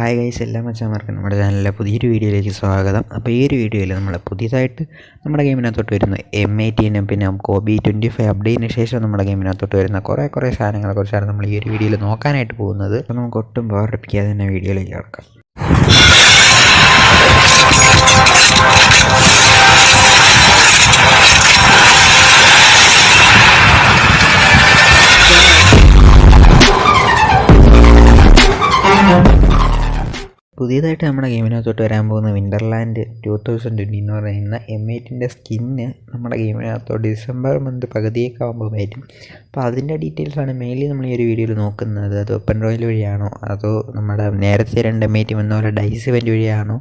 Hi guys എല്ലാ മച്ചാമാർക്കും നമ്മുടെ ചാനലിലെ പുതിയൊരു വീഡിയോയിലേക്ക് സ്വാഗതം. അപ്പോൾ ഈ ഒരു വീഡിയോയിൽ നമ്മൾ പുതിയതായിട്ട് നമ്മുടെ ഗെയിമിനകത്തോട്ട് വരുന്ന എം ഐ ടീനും പിന്നെ കോബി ട്വന്റി ഫൈവ് അപ്ഡേറ്റിന് ശേഷം നമ്മുടെ ഗെയിമിനകത്തോട്ട് വരുന്ന കുറേ കുറേ സാധനങ്ങളെ കുറിച്ചാണ് നമ്മൾ ഈ ഒരു വീഡിയോയിൽ നോക്കാനായിട്ട് പോകുന്നത്. അപ്പോൾ നമുക്ക് ഒട്ടും ബോറടിപ്പിക്കാതെ തന്നെ വീഡിയോയിലേക്ക് കിടക്കാം. പുതിയതായിട്ട് നമ്മുടെ ഗെയിമിനകത്തോട്ട് വരാൻ പോകുന്ന വിന്റർലാൻഡ് ടു തൗസൻഡ് ട്വന്റി എന്ന് പറയുന്ന എം എയ്റ്റിന്റെ സ്കിന്ന് നമ്മുടെ ഗെയിമിനകത്തോട്ട് ഡിസംബർ മന്ത് പകുതിയൊക്കെ ആകുമ്പോൾ വരും. അപ്പോൾ അതിന്റെ ഡീറ്റെയിൽസാണ് മെയിൻലി നമ്മൾ ഈ ഒരു വീഡിയോയിൽ നോക്കുന്നത്. അത് ഓപ്പൺ റോയിൽ വഴിയാണോ? അതോ നമ്മുടെ നേരത്തെ രണ്ട് എം എയ്റ്റി വന്ന പോലെ ഡൈസ് ഇവന്റ് വഴിയാണോ?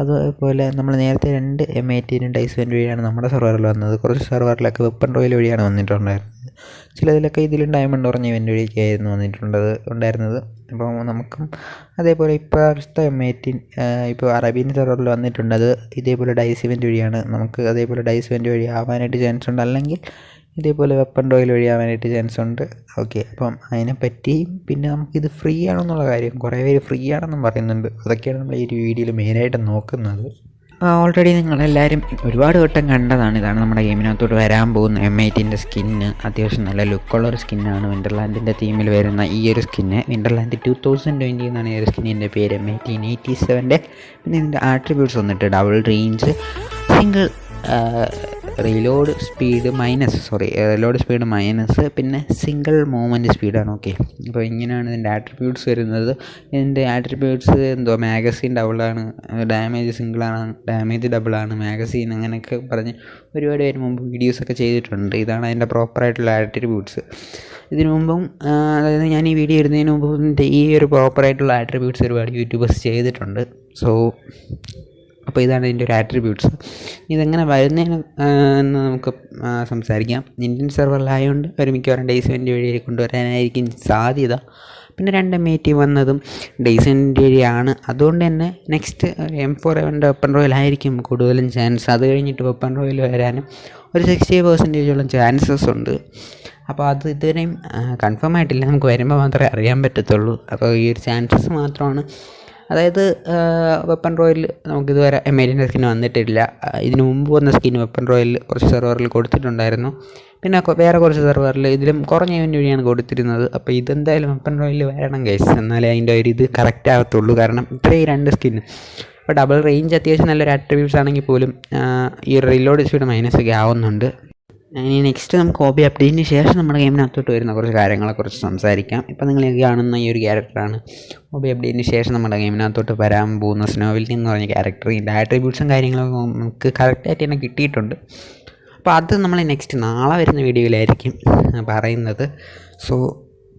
അതുപോലെ നമ്മൾ നേരത്തെ രണ്ട് എം എയ്റ്റീനും ഡൈസ് ഇവന്റ് വഴിയാണ് നമ്മുടെ സെർവറിൽ വന്നത്. കുറച്ച് സെർവറിലൊക്കെ വെപ്പൺ റോയിൽ വഴിയാണ് വന്നിട്ടുണ്ടായിരുന്നത്. ചിലതിലൊക്കെ ഇതിലും ഡയമണ്ട് കുറഞ്ഞ ഇവന്റ് വഴിയൊക്കെ ആയിരുന്നു വന്നിട്ടുള്ളത് ഉണ്ടായിരുന്നത്. അപ്പോൾ നമുക്കും അതേപോലെ ഇപ്പോഴത്തെ എം എയ്റ്റീൻ ഇപ്പോൾ അറേബ്യൻ സെർവറിൽ വന്നിട്ടുണ്ട് അത് ഇതേപോലെ ഡൈസ് ഇവന്റ് വഴിയാണ്. നമുക്ക് അതേപോലെ ഡൈസ് ഇവന്റ് വഴി ആവാനായിട്ട് ചാൻസ് ഉണ്ട്. അല്ലെങ്കിൽ ഇതേപോലെ വെപ്പൺ ഡോയിൽ വഴി ആവാനായിട്ട് ചാൻസ് ഉണ്ട്. ഓക്കെ അപ്പം അതിനെപ്പറ്റി പിന്നെ നമുക്കിത് ഫ്രീ ആണെന്നുള്ള കാര്യം. കുറേ പേര് ഫ്രീ ആണെന്നും പറയുന്നുണ്ട്. അതൊക്കെയാണ് നമ്മൾ ഈ ഒരു വീഡിയോയിൽ മെയിനായിട്ട് നോക്കുന്നത്. ഓൾറെഡി നിങ്ങളെല്ലാവരും ഒരുപാട് വട്ടം കണ്ടതാണ്. ഇതാണ് നമ്മുടെ ഗെയിമിനകത്തോട്ട് വരാൻ പോകുന്ന എം എയ്റ്റിന്റെ സ്കിന്ന്. അത്യാവശ്യം നല്ല ലുക്കുള്ള ഒരു സ്കിന്നാണ് വിന്റർലാൻഡിന്റെ തീമിൽ വരുന്ന ഈ ഒരു skin. Winterland two thousand twenty എന്നാണ് ഈ ഒരു സ്കിന്നിന്റെ പേര്. എം എയ്റ്റീൻ എയ്റ്റി സെവന്റെ പിന്നെ ഇതിന്റെ ആട്രിബ്യൂട്ട്സ് വന്നിട്ട് double range single reload speed minus sorry reload speed minus പിന്നെ സിംഗിൾ മൂവ്മെന്റ് സ്പീഡാണ് ഓക്കെ അപ്പോൾ ഇങ്ങനെയാണ് ഇതിന്റെ ആട്രിബ്യൂട്ട്സ് വരുന്നത്. ഇതിന്റെ ആട്രിബ്യൂട്ട്സ് എന്തോ മാഗസീൻ ഡബിളാണ് ഡാമേജ് സിംഗിളാണ് ഡാമേജ് ഡബിളാണ് മാഗസീൻ അങ്ങനെയൊക്കെ പറഞ്ഞ് ഒരുപാട് പേര് മുമ്പ് വീഡിയോസൊക്കെ ചെയ്തിട്ടുണ്ട്. ഇതാണ് അതിന്റെ പ്രോപ്പറായിട്ടുള്ള ആട്രിബ്യൂട്ട്സ് ഇതിനു മുമ്പും അതായത് ഞാൻ ഈ വീഡിയോ ഇടുന്നതിന് മുമ്പ് ഈ ഒരു പ്രോപ്പറായിട്ടുള്ള ആട്രിബ്യൂട്ട്സ് ഒരുപാട് യൂട്യൂബേഴ്സ് ചെയ്തിട്ടുണ്ട്. സോ അപ്പോൾ ഇതാണ് ഇതിന്റെ ഒരു ആട്രിബ്യൂട്ട്സ് ഇതെങ്ങനെ വരുന്നതിന് എന്ന് നമുക്ക് സംസാരിക്കാം. ഇന്ത്യൻ സെർവറിലായതുകൊണ്ട് ഒരു മിക്കവാറും ഡേയ്സ് വെന്റ് വഴി കൊണ്ടുവരാനായിരിക്കും സാധ്യത. പിന്നെ രണ്ട് എം ടി വന്നതും ഡേയ്സ് വെന്റ് വഴിയാണ്. അതുകൊണ്ട് തന്നെ നെക്സ്റ്റ് എം ഫോർ എവന്റെ ഓപ്പൺ റോയിലായിരിക്കും കൂടുതലും ചാൻസ് അത് കഴിഞ്ഞിട്ട് ഓപ്പൺ റോയിൽ വരാനും ഒരു സിക്സ്റ്റി പെർസെന്റേജോളം ചാൻസസ് ഉണ്ട്. അപ്പോൾ അത് ഇതുവരെയും കൺഫേം ആയിട്ടില്ല. നമുക്ക് വരുമ്പോൾ മാത്രമേ അറിയാൻ പറ്റത്തുള്ളൂ. അപ്പോൾ ഈ ഒരു ചാൻസസ് മാത്രമാണ് അതായത് വെപ്പൺ റോയിൽ നമുക്കിതുവരെ എം എയ്റ്റിന്റെ സ്കിൻ വന്നിട്ടില്ല. ഇതിനു മുമ്പ് വന്ന സ്കിൻ വെപ്പൺ റോയിൽ കുറച്ച് സെർവറിൽ കൊടുത്തിട്ടുണ്ടായിരുന്നു. പിന്നെ വേറെ കുറച്ച് സെർവറിൽ ഇതിലും കുറഞ്ഞ ഇവന്റ് വഴിയാണ് കൊടുത്തിരുന്നത്. അപ്പോൾ ഇതെന്തായാലും വെപ്പൺ റോയിൽ വരണം കേസ് എന്നാലേ അതിന്റെ ഒരു ഇത് കറക്റ്റ് ആകത്തുള്ളൂ കാരണം ഇത്രയും രണ്ട് സ്കിൻ. ഇപ്പോൾ ഡബിൾ റേഞ്ച് അത്യാവശ്യം നല്ലൊരു ആട്രിബ്യൂട്ട്സ് ആണെങ്കിൽ പോലും ഈ റീലോഡ് സ്പീഡ് മൈനസ് ഒക്കെ ആവുന്നുണ്ട്. ഇനി നെക്സ്റ്റ് നമുക്ക് ഹോബി അപ്ഡേറ്റിന് ശേഷം നമ്മുടെ ഗെയിമിനകത്തോട്ട് വരുന്ന കുറച്ച് കാര്യങ്ങളെക്കുറിച്ച് സംസാരിക്കാം. ഇപ്പം നിങ്ങൾ കാണുന്ന ഈ ഒരു ക്യാരക്ടറാണ് ഹോബി അപ്ഡേറ്റിന് ശേഷം നമ്മുടെ ഗെയിമിനകത്തോട്ട് വരാൻ പോകുന്ന സ്നോവിൽറ്റി എന്ന് പറഞ്ഞ ക്യാരക്ടർ ഇതിന്റെ ആട്രിബ്യൂട്ട്സും കാര്യങ്ങളൊക്കെ നമുക്ക് കറക്റ്റായിട്ട് തന്നെ കിട്ടിയിട്ടുണ്ട്. അപ്പോൾ അത് നമ്മൾ നെക്സ്റ്റ് നാളെ വരുന്ന വീഡിയോയിലായിരിക്കും പറയുന്നത്. സോ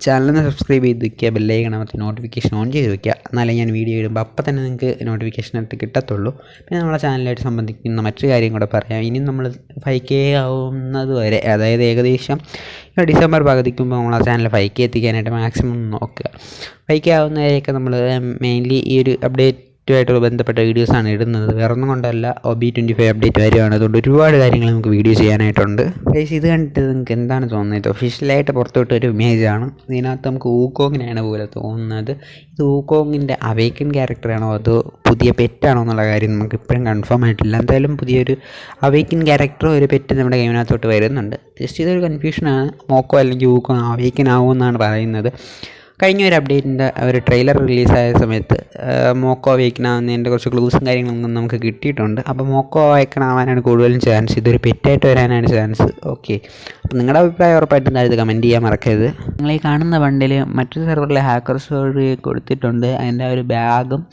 ചാനലിന് സബ്സ്ക്രൈബ് ചെയ്ത് വയ്ക്കുക ബെല്ലൈക്കണമത്തെ നോട്ടിഫിക്കേഷൻ ഓൺ ചെയ്ത് വയ്ക്കുക എന്നാലേ ഞാൻ വീഡിയോ ഇടുമ്പോൾ അപ്പം തന്നെ നിങ്ങൾക്ക് നോട്ടിഫിക്കേഷൻ ആയിട്ട് കിട്ടത്തുള്ളൂ. പിന്നെ നമ്മളെ ചാനലായിട്ട് സംബന്ധിക്കുന്ന മറ്റു കാര്യം കൂടെ പറയാം. ഇനി നമ്മൾ ഫൈവ് കെ ആവുന്നത് വരെ അതായത് ഏകദേശം ഡിസംബർ പകുതിക്കുമ്പോൾ നമ്മളെ ചാനൽ ഫൈവ് കെ എത്തിക്കാനായിട്ട് മാക്സിമം നോക്കുക. ഫൈവ് കെ ആവുന്നവരെയൊക്കെ നമ്മൾ മെയിൻലി ഈ ഒരു അപ്ഡേറ്റ് ആയിട്ട് ബന്ധപ്പെട്ട വീഡിയോസാണ് ഇടുന്നത്. വേറെ ഒന്നും കൊണ്ടല്ല. O B twenty five update വരികയാണ് അതുകൊണ്ട് ഒരുപാട് കാര്യങ്ങൾ നമുക്ക് വീഡിയോ ചെയ്യാനായിട്ടുണ്ട്. ഗൈസ് ഇത് കണ്ടിട്ട് നിങ്ങൾക്ക് എന്താണ് തോന്നുന്നത്? ഒഫീഷ്യലായിട്ട് പുറത്തോട്ട് ഒരു ഇമേജാണ് ഇതിനകത്ത് നമുക്ക് ഊക്കോങ്ങിനാണ് പോലെ തോന്നുന്നത്. ഇത് ഊക്കോങ്ങിന്റെ അവേക്കൻ ക്യാരക്ടറാണോ അതോ പുതിയ പെറ്റാണോ എന്നുള്ള കാര്യം നമുക്ക് ഇപ്പോഴും കൺഫേം ആയിട്ടില്ല. എന്തായാലും പുതിയൊരു അവേക്കൻ ക്യാരക്ടറോ ഒരു പെറ്റ് നമ്മുടെ ഗെയിമിനകത്തോട്ട് വരുന്നുണ്ട്. ജസ്റ്റ് ഇതൊരു കൺഫ്യൂഷനാണ് മോക്കോ അല്ലെങ്കിൽ ഊക്കോ അവേക്കൻ ആവുമെന്നാണ് പറയുന്നത്. കഴിഞ്ഞ ഒരു അപ്ഡേറ്റിന്റെ ഒരു ട്രെയിലർ റിലീസായ സമയത്ത്. മോക്കോ വേക്കനാവുന്നതിന്റെ കുറച്ച് ക്ലൂസും കാര്യങ്ങളൊന്നും നമുക്ക് കിട്ടിയിട്ടുണ്ട്. അപ്പോൾ മോക്കോ വേക്കനാവാനാണ് കൂടുതലും ചാൻസ് ഇതൊരു പെറ്റായിട്ട് വരാനാണ് ചാൻസ് ഓക്കെ അപ്പോൾ നിങ്ങളുടെ അഭിപ്രായം ഉറപ്പായിട്ടും താഴത്ത് കമന്റ് ചെയ്യാൻ മറക്കരുത്. നിങ്ങൾ ഈ കാണുന്ന ബണ്ടിൽ മറ്റൊരു സെർവറിലെ ഹാക്കർസ് കൊടുത്തിട്ടുണ്ട്. അതിന്റെ ഒരു ബാഗും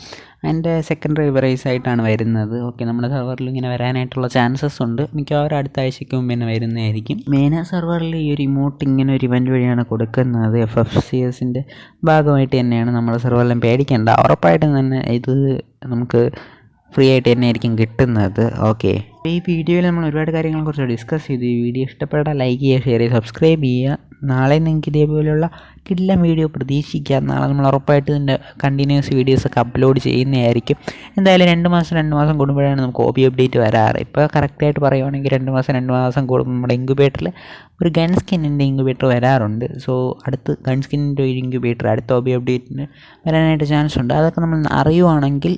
അതിന്റെ സെക്കൻഡറി റിവറൈസ് ആയിട്ടാണ് വരുന്നത്. ഓക്കെ നമ്മുടെ സെർവറിൽ ഇങ്ങനെ വരാനായിട്ടുള്ള ചാൻസസ് ഉണ്ട്. മിക്കവാറും അടുത്ത ആഴ്ചയ്ക്ക് മുമ്പ് തന്നെ വരുന്നതായിരിക്കും. മെയിന സെർവറിൽ ഈ ഒരു ഇമോട്ട് ഇങ്ങനെ ഒരു ഇവന്റ് വഴിയാണ് കൊടുക്കുന്നത്. എഫ് എഫ് സി എസിന്റെ ഭാഗമായിട്ട് തന്നെയാണ് നമ്മുടെ സെർവറിലും പേടിക്കേണ്ട. ഉറപ്പായിട്ടും തന്നെ ഇത് നമുക്ക് ഫ്രീ ആയിട്ട് തന്നെ ആയിരിക്കും കിട്ടുന്നത്. ഓക്കെ ഈ വീഡിയോയിൽ നമ്മൾ ഒരുപാട് കാര്യങ്ങളെക്കുറിച്ച് ഡിസ്കസ് ചെയ്തു. ഈ വീഡിയോ ഇഷ്ടപ്പെട്ടാൽ ലൈക്ക് ചെയ്യുക ഷെയർ ചെയ്യുക സബ്സ്ക്രൈബ് ചെയ്യുക. നാളെ നിങ്ങൾക്ക് ഇതേപോലെയുള്ള കില്ല വീഡിയോ പ്രതീക്ഷിക്കാം. നാളെ നമ്മൾ ഉറപ്പായിട്ട് ഇതിന്റെ കണ്ടിന്യൂസ് വീഡിയോസൊക്കെ അപ്ലോഡ് ചെയ്യുന്നതായിരിക്കും. എന്തായാലും രണ്ട് മാസം രണ്ട് മാസം കൂടുമ്പോഴാണ് നമുക്ക് ഹോബി അപ്ഡേറ്റ് വരാറ്. ഇപ്പോൾ കറക്റ്റായിട്ട് പറയുവാണെങ്കിൽ രണ്ട് മാസം രണ്ട് മാസം കൂടുമ്പോൾ നമ്മുടെ ഇൻക്യുബേറ്ററിൽ ഒരു ഗൺ സ്കിന്നിന്റെ ഇൻക്യുബേറ്റർ വരാറുണ്ട്. സോ അടുത്ത് ഗൺ സ്കിന്നിന്റെ ഒരു ഇൻക്യുബേറ്റർ അടുത്ത ഒബി അപ്ഡേറ്റിന് വരാനായിട്ട് ചാൻസ് ഉണ്ട്. അതൊക്കെ നമ്മൾ അറിയുവാണെങ്കിൽ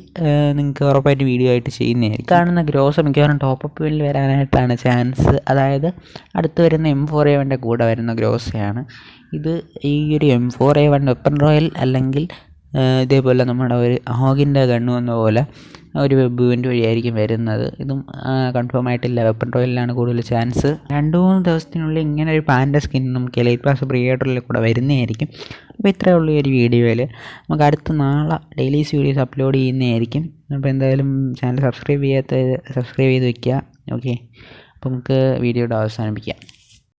നിങ്ങൾക്ക് ഉറപ്പായിട്ട് വീഡിയോ ആയിട്ട് ചെയ്യുന്നതായിരിക്കും. കാണുന്ന ഗ്രോസ് മിക്കവാറും ടോപ്പ് അപ്പിൽ വരാനായിട്ടാണ് ചാൻസ് അതായത് അടുത്ത് വരുന്ന എം ഫോർ എ വന്റെ കൂടെ വരുന്ന ഗ്രോസയാണ്. ഇത് ഈ ഒരു M four A one weapon royale അല്ലെങ്കിൽ ഇതേപോലെ നമ്മുടെ ഒരു ഹോഗിന്റെ ഗണ്ണ് വന്ന പോലെ ഒരു വെബ് ഇവന്റ് വഴിയായിരിക്കും വരുന്നത്. ഇതും കൺഫേം ആയിട്ടില്ല. വെപ്പൺ റോയലിലാണ് കൂടുതൽ ചാൻസ് രണ്ട് മൂന്ന് ദിവസത്തിനുള്ളിൽ ഇങ്ങനെ ഒരു പാന്റെ സ്കിൻ നമുക്ക് എലൈറ്റ് പാസ് പ്രിയേറ്ററിൽ കൂടെ വരുന്നതായിരിക്കും. അപ്പോൾ ഇത്രയേ ഉള്ളൂ ഈ ഒരു വീഡിയോയിൽ നമുക്ക് അടുത്ത നാളെ ഡെയിലീസ് വീഡിയോസ് അപ്ലോഡ് ചെയ്യുന്നതായിരിക്കും. അപ്പോൾ എന്തായാലും ചാനൽ സബ്സ്ക്രൈബ് ചെയ്യാത്ത സബ്സ്ക്രൈബ് ചെയ്ത് വെക്കുക. ഓക്കെ അപ്പോൾ നമുക്ക് വീഡിയോയുടെ അവസാനിപ്പിക്കാം.